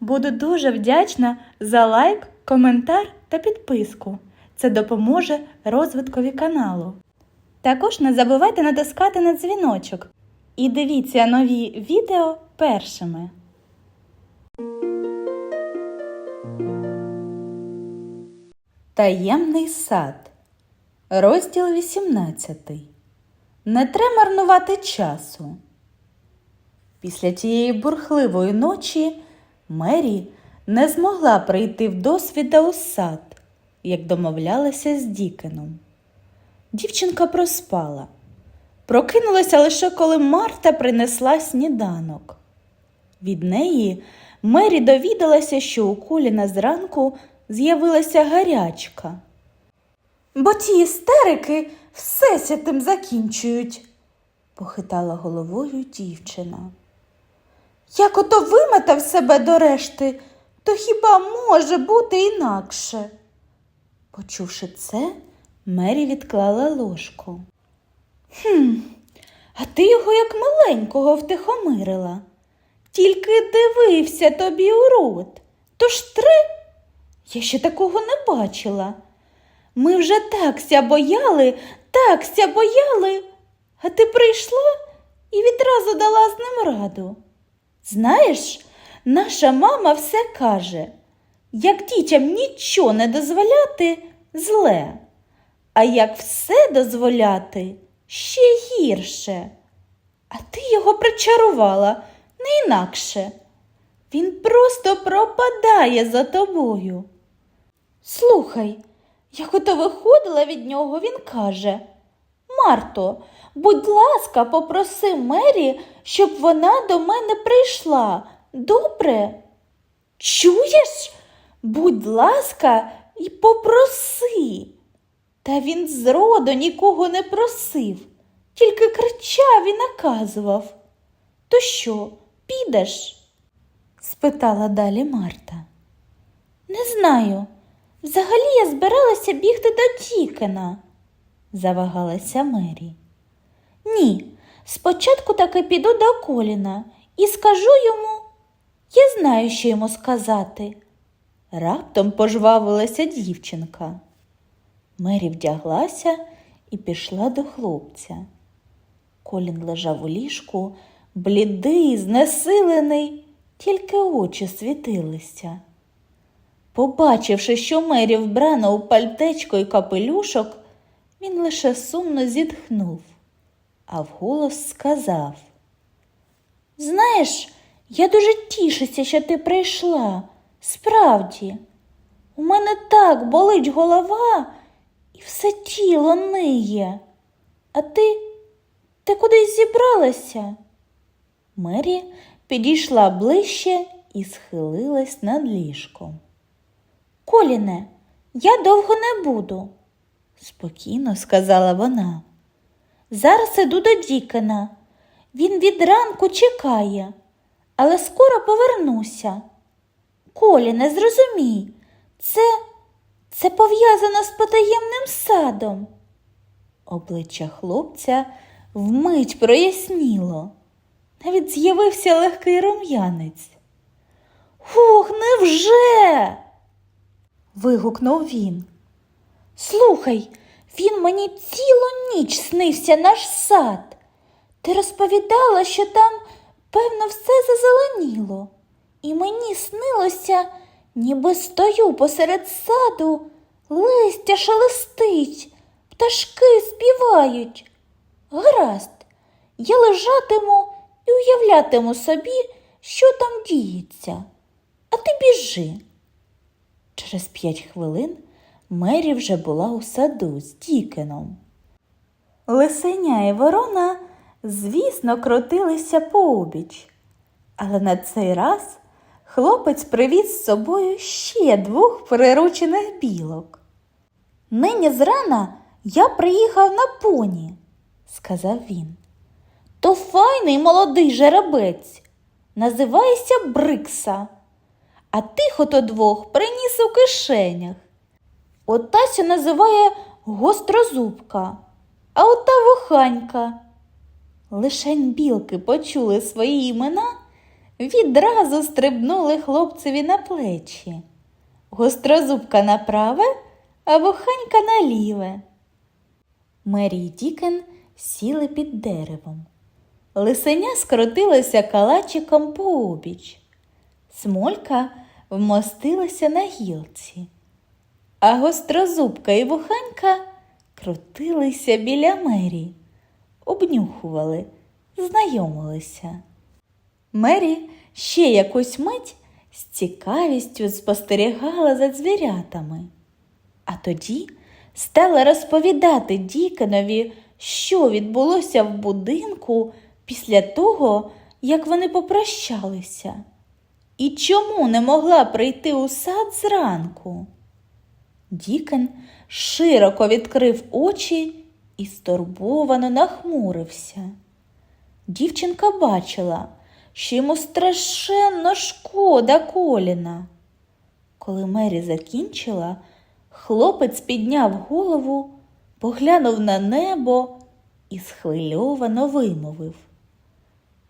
Буду дуже вдячна за лайк, коментар та підписку. Це допоможе розвиткові каналу. Також не забувайте натискати на дзвіночок і дивіться нові відео першими. Таємний сад. Розділ 18. Не треба марнувати часу. Після тієї бурхливої ночі Мері не змогла прийти в досвіда у сад, як домовлялася з Дікеном. Дівчинка проспала. Прокинулася лише коли Марта принесла сніданок. Від неї Мері довідалася, що у Коліна зранку з'явилася гарячка. Бо ті істерики все святим закінчують, похитала головою дівчина. Як ото виметав себе до решти, то хіба може бути інакше? Почувши це, Мері відклала ложку. Хм, а ти його як маленького втихомирила. Тільки дивився тобі у рот. Тож три? Я ще такого не бачила. Ми вже так ся бояли, так ся бояли, а ти прийшла і відразу дала з ним раду. Знаєш, наша мама все каже, як дітям нічого не дозволяти зле, а як все дозволяти ще гірше. А ти його причарувала не інакше. Він просто пропадає за тобою. Слухай, як ото виходила від нього, він каже Марто, будь ласка, попроси Мері, щоб вона до мене прийшла. Добре? Чуєш? Будь ласка, і попроси. Та він зроду нікого не просив, тільки кричав і наказував. То що, підеш? спитала далі Марта. Не знаю. Взагалі я збиралася бігти до Тікена, завагалася Мері. Ні, спочатку таки піду до Коліна і скажу йому. Я знаю, що йому сказати. Раптом пожвавилася дівчинка. Мері вдяглася і пішла до хлопця. Колін лежав у ліжку, блідий, знесилений, тільки очі світилися. Побачивши, що Мері вбрана у пальтечко і капелюшок, він лише сумно зітхнув, а вголос сказав Знаєш, я дуже тішуся, що ти прийшла. Справді, у мене так болить голова і все тіло ниє. А ти, ти кудись зібралася? Мері підійшла ближче і схилилась над ліжком. Коліне, я довго не буду, спокійно сказала вона. Зараз іду до Дікена. Він від ранку чекає, але скоро повернуся. Коліне, зрозумій, це, це пов'язано з потаємним садом. Обличчя хлопця вмить проясніло. Навіть з'явився легкий рум'янець. Ух, невже? вигукнув він. Слухай, він мені цілу ніч снився наш сад. Ти розповідала, що там, певно, все зазеленіло, і мені снилося, ніби стою посеред саду, листя шелестить, пташки співають. Гаразд, я лежатиму і уявлятиму собі, що там діється. А ти біжи. Через п'ять хвилин Мері вже була у саду з Дікеном. Лисеня і ворона, звісно, крутилися пообіч, але на цей раз хлопець привіз з собою ще двох приручених білок. Нині зрана я приїхав на поні, сказав він. То файний молодий жеребець, називається Брикса, а тих ото двох приніс у кишенях. Отася називає гострозубка, а ота вуханька. Лишень білки почули свої імена, відразу стрибнули хлопцеві на плечі. Гострозубка на праве, а вуханька на ліве. Мері Дікен сіли під деревом. Лисеня скрутилося калачиком пообіч. Смолька вмостилася на гілці, а гострозубка і вуханька крутилися біля Мері, обнюхували, знайомилися. Мері ще якусь мить з цікавістю спостерігала за звірятами, а тоді стала розповідати Дікенові, що відбулося в будинку після того, як вони попрощалися, і чому не могла прийти у сад зранку. Дікен широко відкрив очі і стурбовано нахмурився. Дівчинка бачила, що йому страшенно шкода коліна. Коли Мері закінчила, хлопець підняв голову, поглянув на небо і схвильовано вимовив.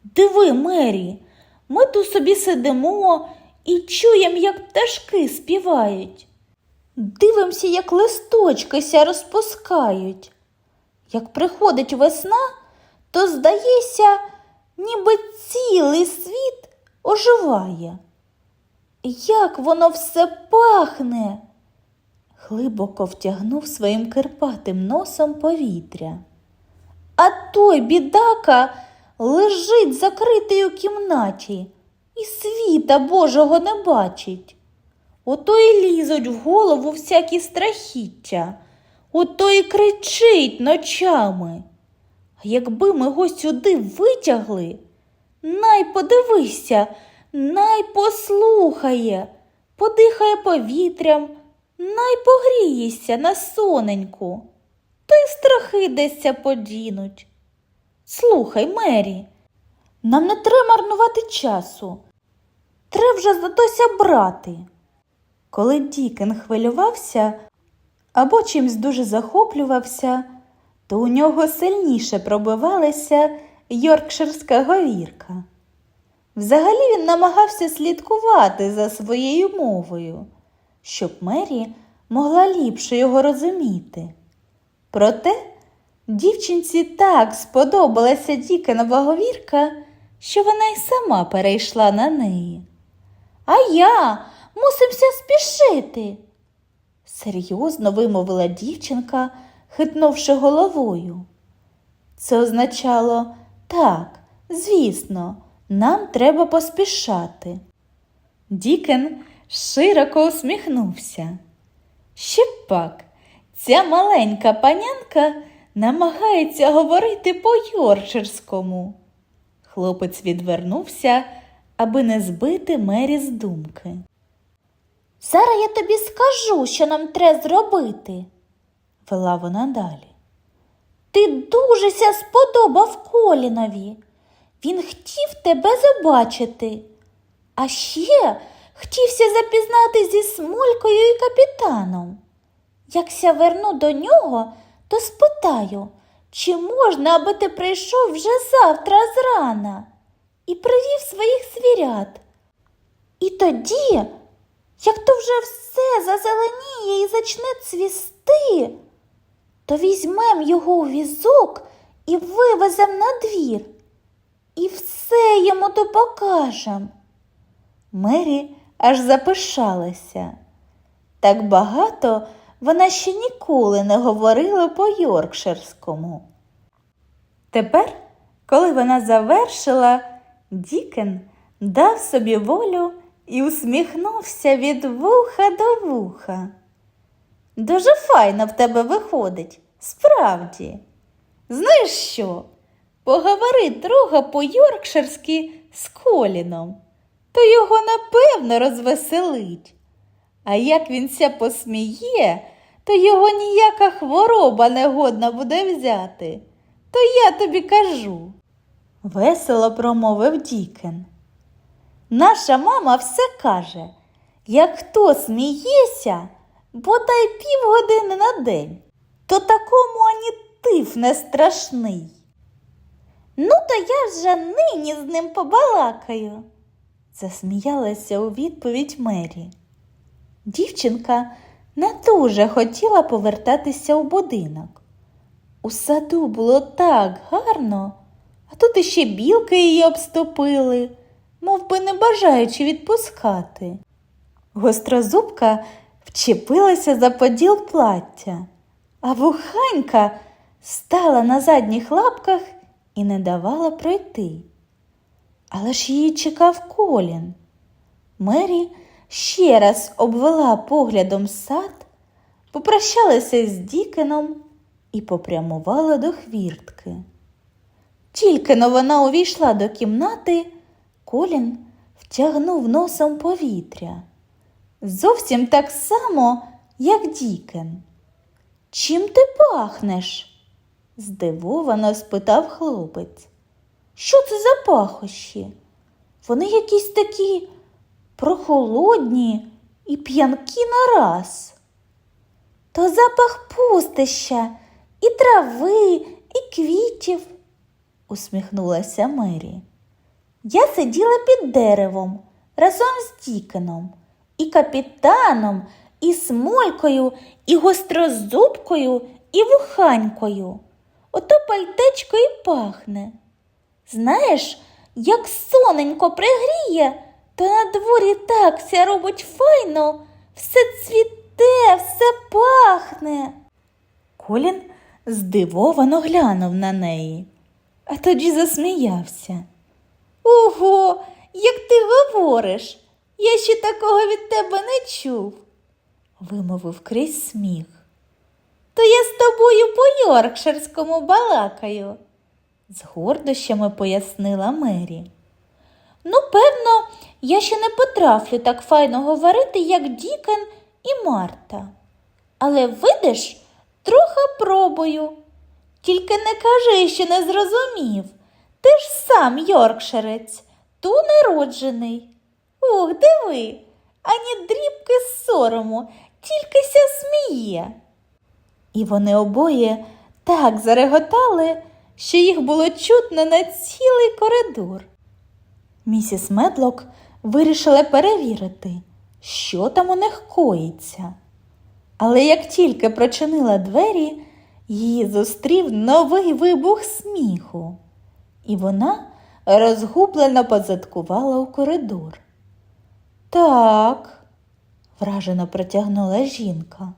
Диви, Мері, ми тут собі сидимо і чуємо, як пташки співають. Дивимося, як листочки ся розпускають. Як приходить весна, то здається, ніби цілий світ оживає. Як воно все пахне. Глибоко втягнув своїм кирпатим носом повітря. А той бідака лежить закритий у кімнаті і світа Божого не бачить. Ото й лізуть в голову всякі страхіття, ото й кричить ночами. А якби ми його сюди витягли, най подивися, най послухає, подихає повітрям, най погріється на соненьку, то й страхи десься подінуть. Слухай, Мері, нам не треба марнувати часу. Треба вже затося брати. Коли Дікен хвилювався або чимсь дуже захоплювався, то у нього сильніше пробивалася Йоркширська говірка. Взагалі він намагався слідкувати за своєю мовою, щоб Мері могла ліпше його розуміти. Проте дівчинці так сподобалася Дікенова говірка, що вона й сама перейшла на неї. А я мусимся спішити, серйозно вимовила дівчинка, хитнувши головою. Це означало так, звісно, нам треба поспішати. Дікен широко усміхнувся. Ще пак, ця маленька панянка намагається говорити по-йорширському. Хлопець відвернувся, аби не збити Мері з думки. Зараз я тобі скажу, що нам треба зробити, вела вона далі. Ти дуже ся сподобав Колінові. Він хотів тебе побачити, а ще хотівся запізнати зі Смолькою і капітаном. Якся верну до нього, то спитаю, чи можна, аби ти прийшов вже завтра зрана і привів своїх звірят. І тоді, як то вже все зазеленіє і зачне цвісти, то візьмем його у візок і вивезем на двір, і все йому то покажем. Мері аж запишалася. Так багато вона ще ніколи не говорила по Йоркширському. Тепер, коли вона завершила, Дікен дав собі волю і усміхнувся від вуха до вуха. Дуже файно в тебе виходить, справді. Знаєш що? Поговори трохи по-йоркширськи з Коліном, то його напевно розвеселить. А як він ся посміє, то його ніяка хвороба не годна буде взяти. То я тобі кажу. Весело промовив Дікен. Наша мама все каже, як хто сміється, бодай півгодини на день, то такому ані тиф не страшний. Ну, то я вже нині з ним побалакаю, засміялася у відповідь Мері. Дівчинка не дуже хотіла повертатися у будинок. У саду було так гарно, а тут іще білки її обступили, мов би не бажаючи відпускати. Гострозубка вчепилася за поділ плаття, а вуханька стала на задніх лапках і не давала пройти. Але ж її чекав колін. Мері ще раз обвела поглядом сад, попрощалася з Дікеном і попрямувала до хвіртки. Тільки но вона увійшла до кімнати, Колін втягнув носом повітря. Зовсім так само, як Дікен. Чим ти пахнеш? здивовано спитав хлопець. Що це за пахощі? Вони якісь такі прохолодні і п'янкі нараз. То запах пустища, і трави, і квітів, усміхнулася Мері. Я сиділа під деревом разом з Дікеном, і капітаном, і смолькою, і гострозубкою, і вуханькою. Ото пальтечко і пахне. Знаєш, як соненько пригріє, то на дворі так ся робить файно, все цвіте, все пахне. Колін здивовано глянув на неї, а тоді засміявся. Ого, як ти говориш, я ще такого від тебе не чув, вимовив крізь сміх. То я з тобою по Йоркширському балакаю, з гордощами пояснила Мері. Ну, певно, я ще не потрафлю так файно говорити, як Дікен і Марта. Але видиш, трохи пробую. Тільки не кажи, що не зрозумів. Ти ж сам Йоркширець, ту народжений. Ох, диви, ані дрібки сорому, тільки ся сміє. І вони обоє так зареготали, що їх було чутно на цілий коридор. Місіс Медлок вирішила перевірити, що там у них коїться. Але як тільки прочинила двері, її зустрів новий вибух сміху, і вона розгублено позадкувала у коридор. Так, вражено протягнула жінка.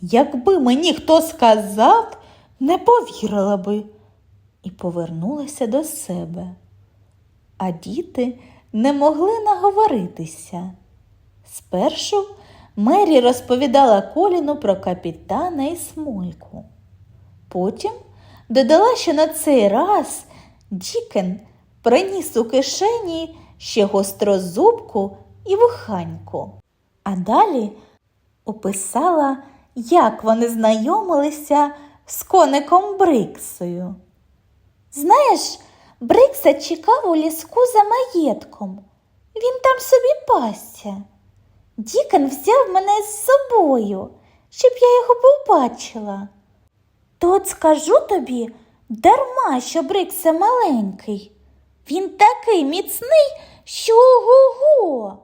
Якби мені хто сказав, не повірила би, і повернулася до себе. А діти не могли наговоритися. Спершу Мері розповідала Коліну про капітана і смольку. Потім додала, що на цей раз Дікен приніс у кишені ще гострозубку і вуханьку. А далі описала, як вони знайомилися з коником Бриксою. Знаєш, Брикса чекав у ліску за маєтком. Він там собі пасся. Дікон взяв мене з собою, щоб я його побачила. То от скажу тобі, дарма, що Брикса маленький. Він такий міцний, що ого-го,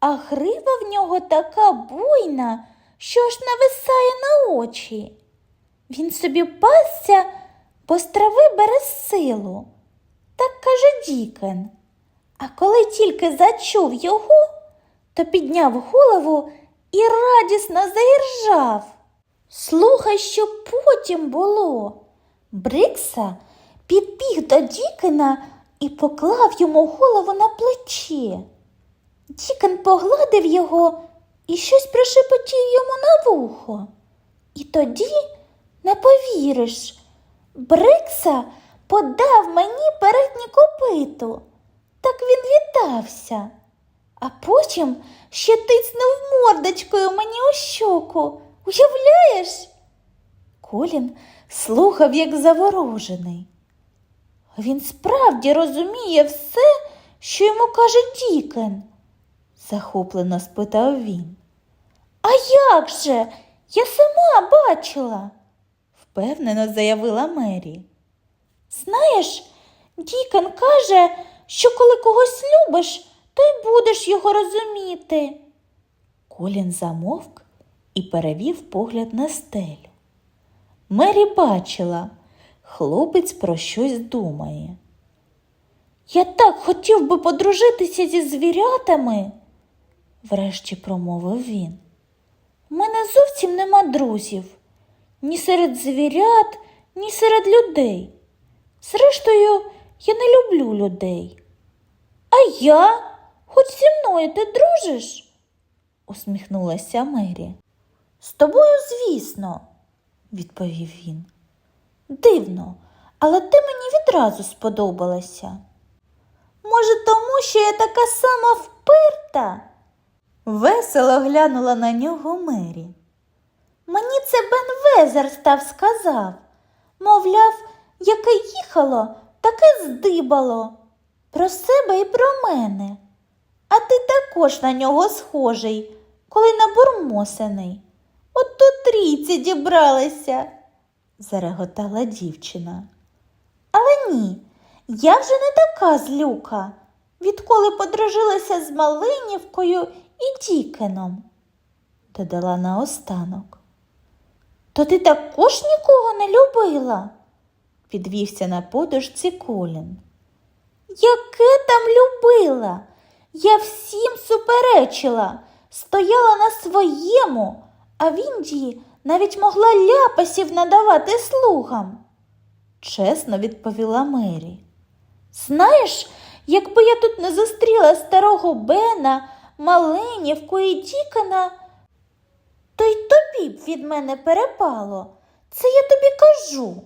а грива в нього така буйна, що аж нависає на очі. Він собі пасся, бо з трави бере силу. Так каже Дікен. А коли тільки зачув його, то підняв голову і радісно заіржав. Слухай, що потім було. Брикса підбіг до Дікена і поклав йому голову на плече. Дікен погладив його і щось прошепотів йому на вухо. І тоді, не повіриш, Брикса подав мені переднє копиту. Так він вітався, а потім ще тиснув мордочкою мені у щоку. Уявляєш? Колін слухав, як заворожений. Він справді розуміє все, що йому каже Дікен, захоплено спитав він. А як же? Я сама бачила, впевнено заявила Мері. Знаєш, Дікон каже, що коли когось любиш, то й будеш його розуміти. Колін замовк і перевів погляд на стелю. Мері бачила, хлопець про щось думає. Я так хотів би подружитися зі звірятами, врешті промовив він. У мене зовсім нема друзів ні серед звірят, ні серед людей. Зрештою, я не люблю людей. А я, хоч зі мною ти дружиш? усміхнулася Мері. З тобою, звісно, відповів він. Дивно, але ти мені відразу сподобалася. Може, тому що я така сама впирта? Весело глянула на нього Мері. Мені це Бен Везерстав сказав. Мовляв, яке їхало, таке здибало. Про себе і про мене. А ти також на нього схожий, коли набурмосений. От тут трійці дібралися, зареготала дівчина. Але ні, я вже не така злюка, відколи подружилася з Малинівкою і Дікеном, додала наостанок. То ти також нікого не любила? підвівся на подушці Колін. Яке там любила? Я всім суперечила, стояла на своєму, а в Індії навіть могла ляпасів надавати слугам. Чесно відповіла Мері. Знаєш, якби я тут не зустріла старого Бена, Маленівку і Дікана, то й тобі б від мене перепало. Це я тобі кажу.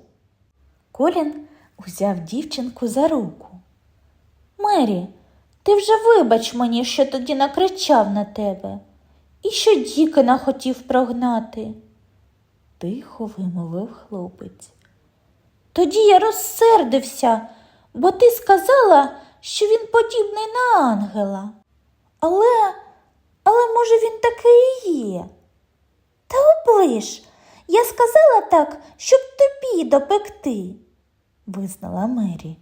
Колін узяв дівчинку за руку. Мері, ти вже вибач мені, що тоді накричав на тебе, і що Дікана хотів прогнати, тихо вимовив хлопець. Тоді я розсердився, бо ти сказала, що він подібний на ангела. Але, але, може, він такий і є. Та оближ, я сказала так, щоб тобі допекти, визнала Мері.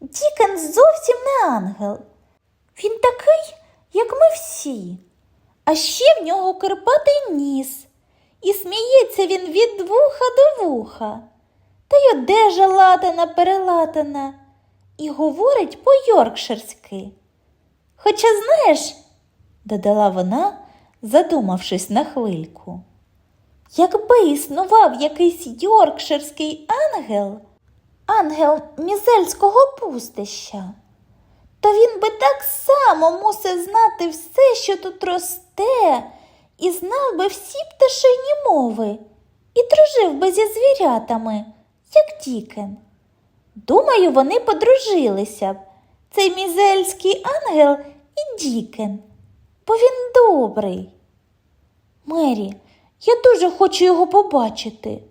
Дікен зовсім не ангел. Він такий, як ми всі. А ще в нього кирпатий ніс, і сміється він від вуха до вуха, та й одежа латана перелатана, і говорить по-йоркширськи. Хоча, знаєш, додала вона, задумавшись на хвильку, якби існував якийсь йоркширський ангел, ангел мізельського пустища, то він би так само мусив знати все, що тут росте, і знав би всі пташині мови, і дружив би зі звірятами, як Дікен. Думаю, вони подружилися б, цей мізельський ангел і Дікен, бо він добрий. Мері, я дуже хочу його побачити,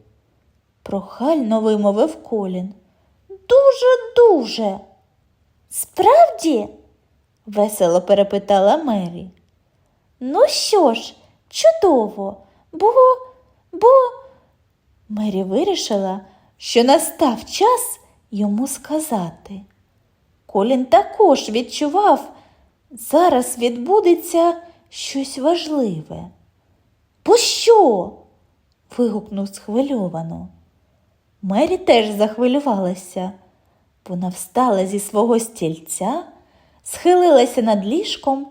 прохально вимовив Колін. Дуже, дуже. Справді? весело перепитала Мері. Ну що ж, чудово, бо, бо. Мері вирішила, що настав час йому сказати. Колін також відчував, зараз відбудеться щось важливе. Бо що? вигукнув схвильовано. Мері теж захвилювалася. Вона встала зі свого стільця, схилилася над ліжком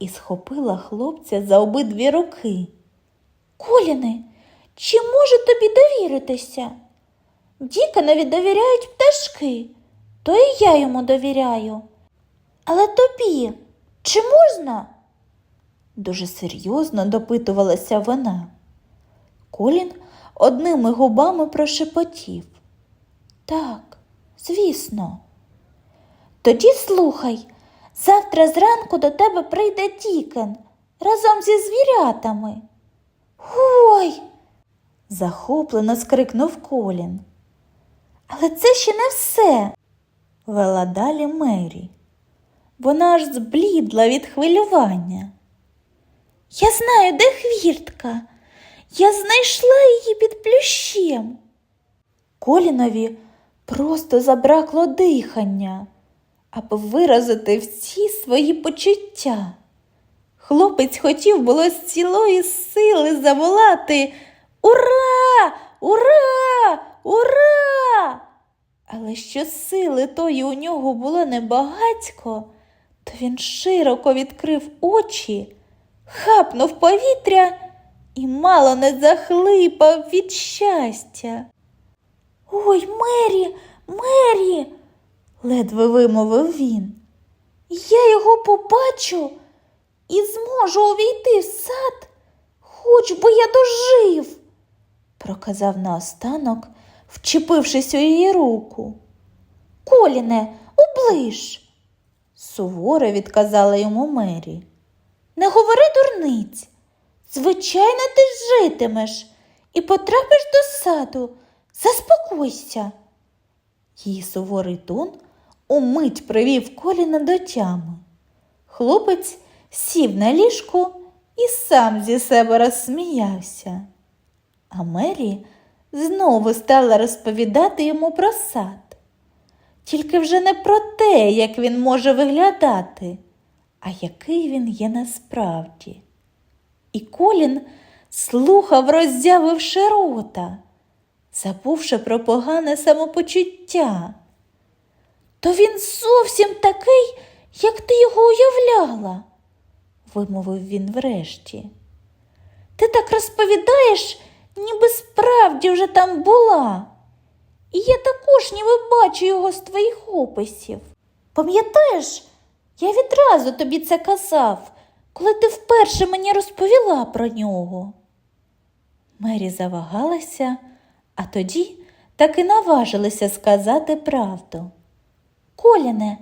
і схопила хлопця за обидві руки. Коліне, чи можу тобі довіритися? Діканові довіряють пташки, то і я йому довіряю. Але тобі чи можна? Дуже серйозно допитувалася вона. Колін одними губами прошепотів. Так, звісно. Тоді слухай, завтра зранку до тебе прийде Дікен разом зі звірятами. Ой. захоплено скрикнув Колін. Але це ще не все, вела далі Мері. Вона аж зблідла від хвилювання. Я знаю, де хвіртка. Я знайшла її під плющем. Колінові просто забракло дихання. Аби виразити всі свої почуття. Хлопець хотів було з цілої сили заволати Ура! Ура! Ура! Але що сили тої у нього було небагацько, то він широко відкрив очі, хапнув повітря і мало не захлипав від щастя. Ой, Мері, Мері, ледве вимовив він. Я його побачу і зможу увійти в сад, хоч би я дожив, проказав наостанок, вчепившись у її руку. Коліне, оближ, суворо відказала йому Мері. Не говори дурниць. Звичайно, ти житимеш і потрапиш до саду. Заспокойся. Її суворий тон умить привів коліна до тями. Хлопець сів на ліжку і сам зі себе розсміявся. А Мері знову стала розповідати йому про сад. Тільки вже не про те, як він може виглядати, а який він є насправді. І Колін слухав, роззявивши рота, забувши про погане самопочуття. То він зовсім такий, як ти його уявляла, вимовив він врешті. Ти так розповідаєш, ніби справді вже там була. І я також ніби бачу його з твоїх описів. Пам'ятаєш, я відразу тобі це казав, коли ти вперше мені розповіла про нього. Мері завагалася, а тоді таки наважилася сказати правду. Коліне,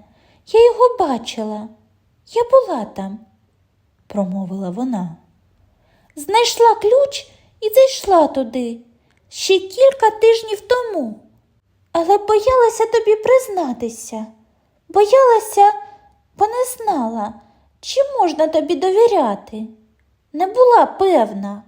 я його бачила, я була там, промовила вона. Знайшла ключ і зайшла туди ще кілька тижнів тому, але боялася тобі признатися, боялася, бо не знала, чи можна тобі довіряти. Не була певна.